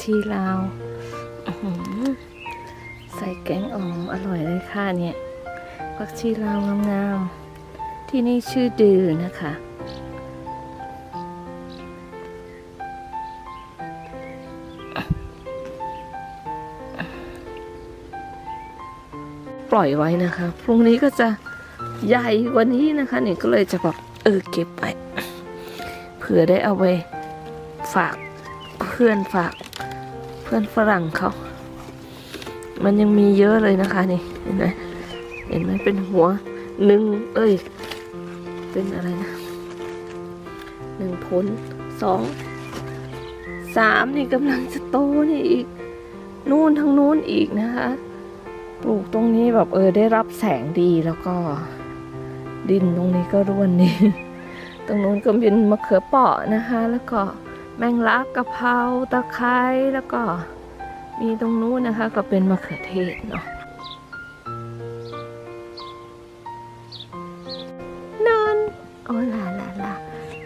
ผักชีลาวใส่แกงอ่อมอร่อยเลยค่ะเนี่ยผักชีลาวงามๆ ที่นี่ชื่อดือนะคะปล่อยไว้นะคะ พรุ่งนี้ก็จะใหญ่กว่านี้นะคะนี่ก็เลยจะแบบเออเก็บไว้เผื่อได้เอาไปฝากเพื่อนฝาก พื่อนฝรั่งเขา มันยังมีเยอะเลยนะคะนี่เห็นไหมเห็นไหมเป็นหัวหนึ่งเอ้ย เป็นอะไรนะหนึ่งผลสองสามนี่กำลังจะโตนี่อีก นู่นทางนู้นอีกนะคะปลูกตรงนี้แบบเออได้รับแสงดีแล้วก็ ดินตรงนี้ก็ร่วนดีตรงนู้นก็เป็นมะเขือเปราะนะคะ แล้วก็ แมงลักกะเพราตะไคร้แล้วก็มีตรงนู้นนะคะ ก็เป็นมะเขือเทศเนาะนอนโอ้ลาลาลา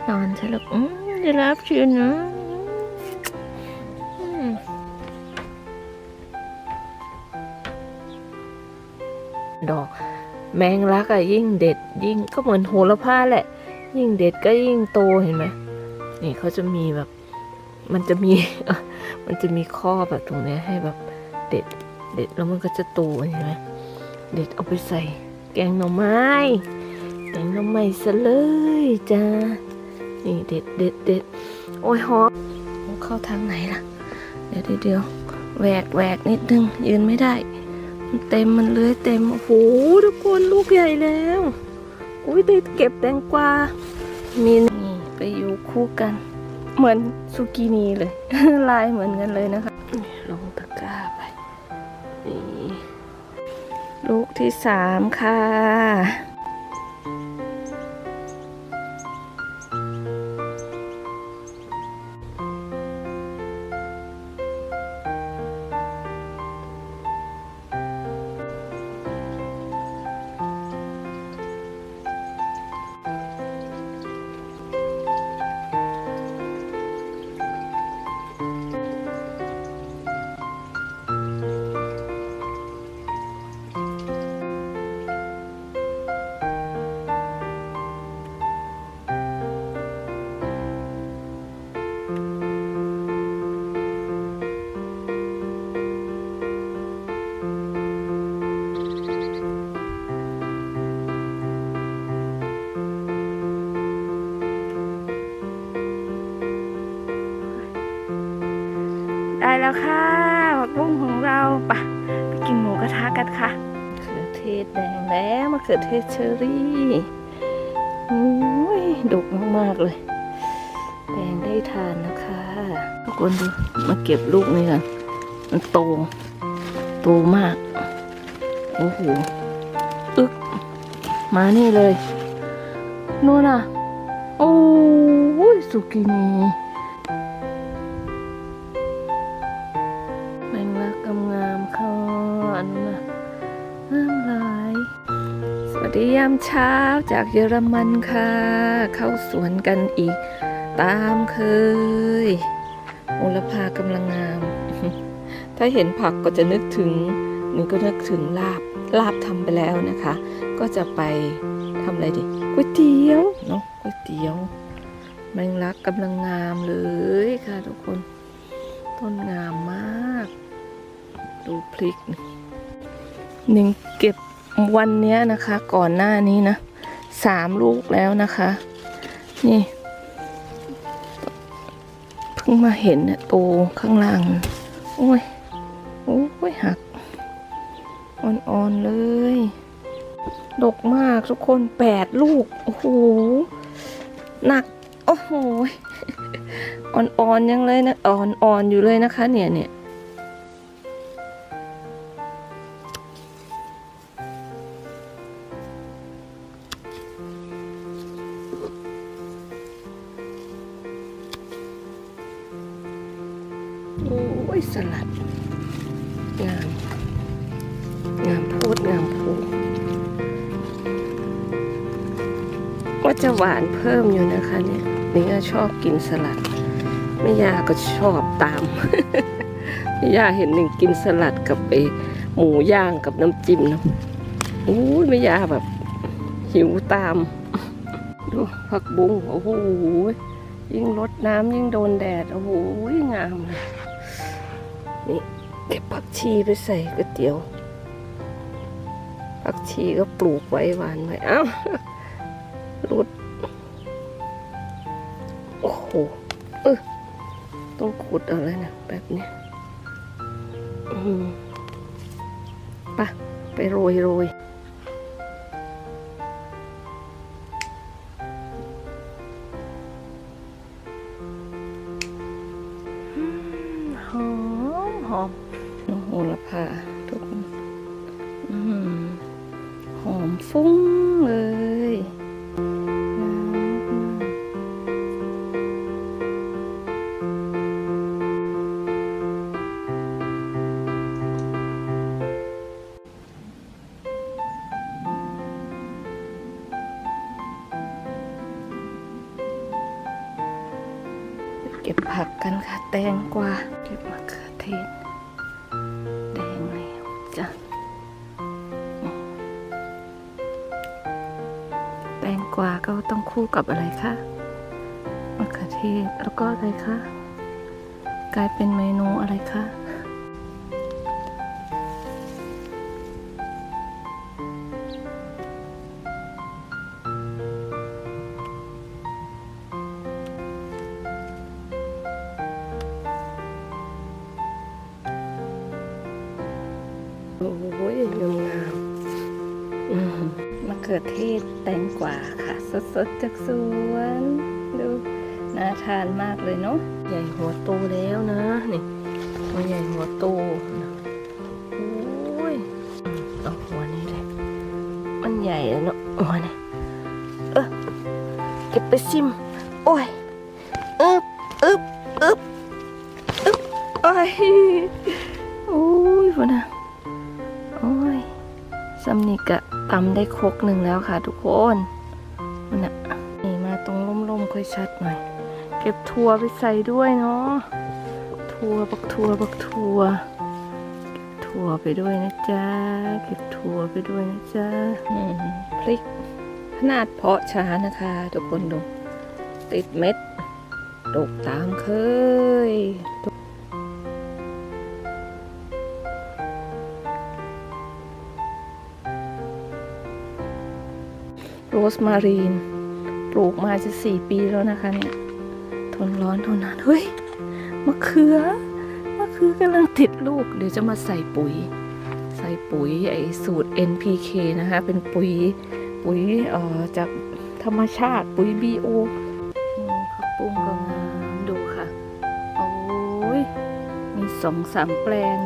นอนใช่ลูกอืมได้รับชื่อนะดอกแมงลักอะยิ่งเด็ด ยิ่งก็เหมือนโหระพาแหละ ยิ่งเด็ดก็ยิ่งโตเห็นไหมนี่เขาจะมีแบบ มันจะมี มันจะมีข้อแบบตรงนี้ให้แบบเด็ด เด็ดแล้วมันก็จะโตเห็นไหมเด็ดเอาไปใส่ แกงหน่อไม้ แกงหน่อไม้ซะเลยจ้า นี่เด็ดเด็ดเด็ดโอ้ยหอมเข้าทางไหนล่ะเดี๋ยวเดี๋ยวเดี๋ยวแหวกแหวกนิดนึง ยืนไม่ได้ มันเต็มมันเลื้อยเต็ม โอ้โหทุกคนลูกใหญ่แล้ว อุ้ยได้เก็บแตงกวา มีนี่ไปอยู่คู่กัน เหมือนซูกินีเลย ลายเหมือนกันเลยนะคะลงตะกร้าไปนี่ลูกที่สามค่ะ แล้วค่ะผักบุ้งของเราปะไปกินหมูกระทะกันค่ะมะเขือเทศแดงแล้วมะเขือเทศเชอรี่อุ้ยดกมากๆเลย แดงได้ทานนะคะทุกคนดูมาเก็บลูกนี่กันมันโต โตมาก โอ้โหอึกมานี่เลยนู่นน่ะ โอ้ยสุกินี อันนั้นนะงาหลายสวัสดียามเช้าจากเยอรมันค่ะ เข้าสวนกันอีก ตามเคยโอละพากำลังงาม ถ้าเห็นผักก็จะนึกถึงนี่ก็นึกถึงลาบลาบทำไปแล้วนะคะ ก็จะไปทำอะไรดีก๋วยเตี๋ยวเนาะก๋วยเตี๋ยวแมงลักกำลังงามเลยค่ะทุกคน ต้นงามมาก ดูพริกนี่ หนึ่งเก็บวันนี้นะคะ ก่อนหน้านี้นะสามลูกแล้วนะคะ นี่เพิ่งมาเห็นเนี่ยโตข้างล่าง โอ้ย โอ้ยหัก อ่อนๆเลย ดกมากทุกคนแปดลูก โอ้โห หนัก โอ้โห อ่อนๆยังเลยนะ อ่อนๆอยู่เลยนะคะ เนี่ยเนี่ย โอ้ยสลัด งาม งามโพดงามโพดว่าจะหวานเพิ่มอยู่นะคะเนี่ยนี่ก็ชอบกินสลัดแม่ยาก็ชอบตามแม่ยาเห็นหนึ่งกินสลัดกับไอหมูย่างกับน้ำจิ้มเนาะอู้ยแม่ยาแบบ หิวตาม ดูผักบุ้งโอ้โหยิ่งรดน้ำยิ่งโดนแดด โอ้โหงามเลย นี่เก็บผักชีไปใส่ก๋วยเตี๋ยวผักชีก็ปลูกไว้หวานไว้เอ้ารุด โอ้โหเออต้องขุดเอาแล้วนะแบบนี้ไปะไปโรยโรย ฟุ้งเลยเก็บผักกันค่ะ แตงกวาเก็บมะเขือเทศ กวาก็ต้องคู่กับอะไรคะมะเขือเทศแล้วก็อะไรคะกลายเป็นเมนูอะไรคะโอ้ยงามงาม เขือเทศแตงกวาค่ะสดๆจากสวน ดูน่าทานมากเลยเนาะใหญ่หัวโตแล้วนะนี่ตัวใหญ่หัวโตนะโอ้ยอืมเอาหัวนี้เลยมันใหญ่แล้วเนาะหัวนี่เออเก็บไปซิม โอ้ยอึบอึบอึบอึบโอ้ยโอ้ยพอนะโอ้ย ซัมนิกะตำได้ครกหนึ่งแล้วค่ะทุกคนมันอะนี่มาตรงร่มๆค่อยชัดหน่อย เก็บทัวไปใส่ด้วยเนาะทัวบักทัวบักทัวเก็บทัวไปด้วยนะจ๊ะเก็บทัวไปด้วยนะจ๊ะพริกขนาดเพาะช้านะคะ ทุกคนดูติดเม็ดดกตามเคย โรสมารีน ปลูกมาจะสี่ปีแล้วนะคะเนี่ย ทนร้อนทนหนาวเฮ้ย มะเขือ มะเขือกำลังติดลูก เดี๋ยวจะมาใส่ปุ๋ย ใส่ปุ๋ยไอสูตร NPK นะคะ เป็นปุ๋ย ปุ๋ยเอ่อจากธรรมชาติ ปุ๋ย BO อืมผักปุ้งก็งามดูค่ะ โอ้ย มีสองสามแปลง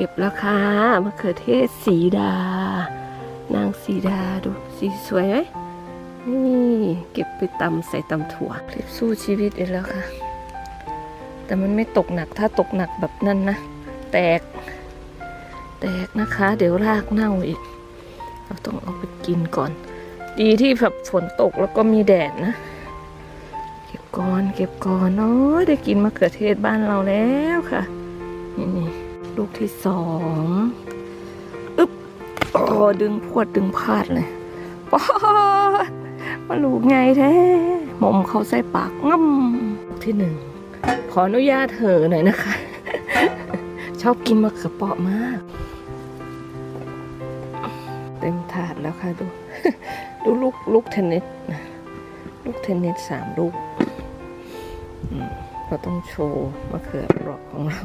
เก็บแล้วค่ะมะเขือเทศสีดา นางสีดาดูสีสวยไหมนี่เก็บไปตำใส่ตำถั่วคลิปสู้ชีวิตอีกแล้วค่ะ แต่มันไม่ตกหนักถ้าตกหนักแบบนั้นนะ แตก แตกนะคะ เดี๋ยวรากเน่าอีก เราต้องเอาไปกินก่อน ดีที่แบบฝนตกแล้วก็มีแดดนะ เก็บก่อนเก็บก่อนเนาะได้กินมะเขือเทศบ้านเราแล้วค่ะ นี่นี่ ลูกที่สองอึ๊บโอ้ดึงพวดดึงพลาดเลยปอดมาลูกไงแท้หมอมเขาใส่ปากง่ำลูกที่หนึ่งขออนุญาตเถอหน่อยนะคะ ชอบกินมะเขือเปราะมาก เต็มถาดแล้วค่ะดู ดูลูกลูกเทนนิสนะลูกเทนนิสสามลูกเราต้องโชว์มะเขือเปราะของเรา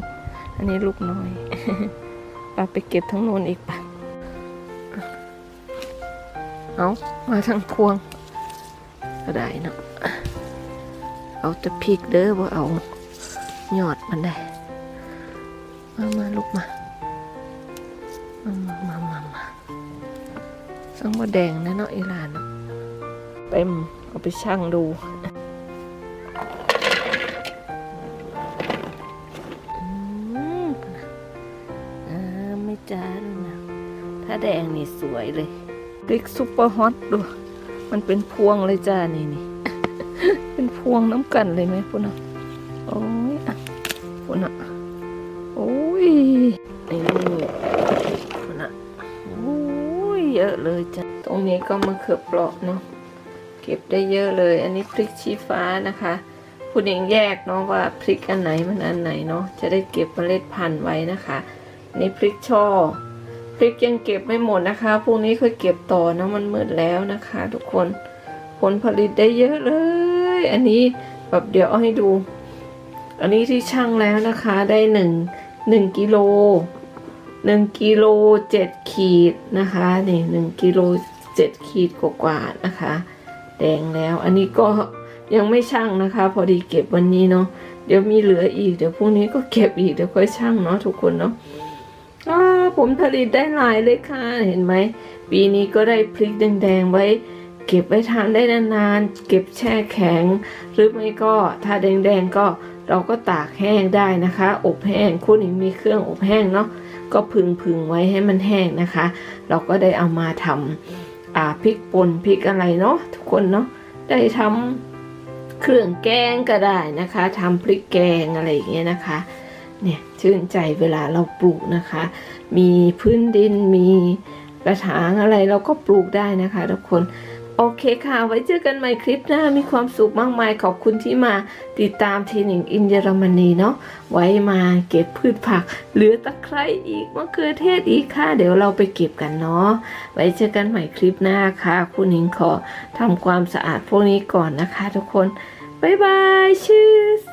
อันนี้ลูกน้อยปาไปเก็บทั้งโน้นอีกปะเอามาทางพวง ก็ได้เนาะเอาแต่พริกเด้อว่าเอาหยอดมันได้ มามาลูกมา มามามามามาสังบแดงนะเนาะอีหลานเนาะเต็มเอาไปชั่งดู แดงนี่สวยเลยพริกซุปเปอร์ฮอตดู มันเป็นพวงเลยจ้านี่นี่ เป็นพวงน้ำกันเลยไหมพุ่นอะ โอ้ยอะพุ่นอะ โอ้ยนี่พุ่นอะ โอ้ยเยอะเลยจ้ะ ตรงนี้ก็มะเขือเปราะเนาะ เก็บได้เยอะเลย อันนี้พริกชี้ฟ้านะคะคุณเองแยกเนาะว่าพริกอันไหนมันอันไหนเนาะจะได้เก็บเมล็ดพันธุ์ไว้นะคะ นี่พริกช่อ พริกยังเก็บไม่หมดนะคะพรุ่งนี้ค่อยเก็บต่อนะมันมืดแล้วนะคะ ทุกคนผลผลิตได้เยอะเลย อันนี้แบบเดี๋ยวเอาให้ดู อันนี้ที่ช่างแล้วนะคะได้หนึ่งหนึ่งกิโลหนึ่งกิโลเจ็ดขีดนะคะนี่หนึ่งกิโลเจ็ดขีดกว่าๆนะคะ แดงแล้วอันนี้ก็ยังไม่ช่างนะคะ พอดีเก็บวันนี้เนาะเดี๋ยวมีเหลืออีกเดี๋ยวพรุ่งนี้ก็เก็บอีกเดี๋ยวค่อยช่างเนาะทุกคนเนาะ ผลผลิตได้หลายเลยค่ะ เห็นไหม ปีนี้ก็ได้พริกแดงๆไว้ เก็บไว้ทานได้นานๆ เก็บแช่แข็ง หรือไม่ก็ถ้าแดงๆก็เราก็ตากแห้งได้นะคะ อบแห้งคุณหญิงมีเครื่องอบแห้งเนาะก็พึงพึงๆไว้ให้มันแห้งนะคะ เราก็ได้เอามาทำอ่าพริกป่นพริกอะไรเนาะทุกคนเนาะได้ทำเครื่องแกงก็ได้นะคะทำพริกแกงอะไรอย่างเงี้ยนะคะ เนี่ยชื่นใจเวลาเราปลูกนะคะ มีพื้นดินมีกระถางอะไรเราก็ปลูกได้นะคะทุกคน โอเคค่ะ ไว้เจอกันใหม่คลิปหน้ามีความสุขมากมายขอบคุณที่มาติดตามทีหนิงอินเยอรมนีเนาะไว้มาเก็บพืชผัก เหลือตะไคร้อีกมะเขือเทศอีกค่ะ เดี๋ยวเราไปเก็บกันเนาะไว้เจอกันใหม่คลิปหน้าค่ะ คุณหนิงขอทำความสะอาดพวกนี้ก่อนนะคะ ทุกคนบ๊ายบายชีส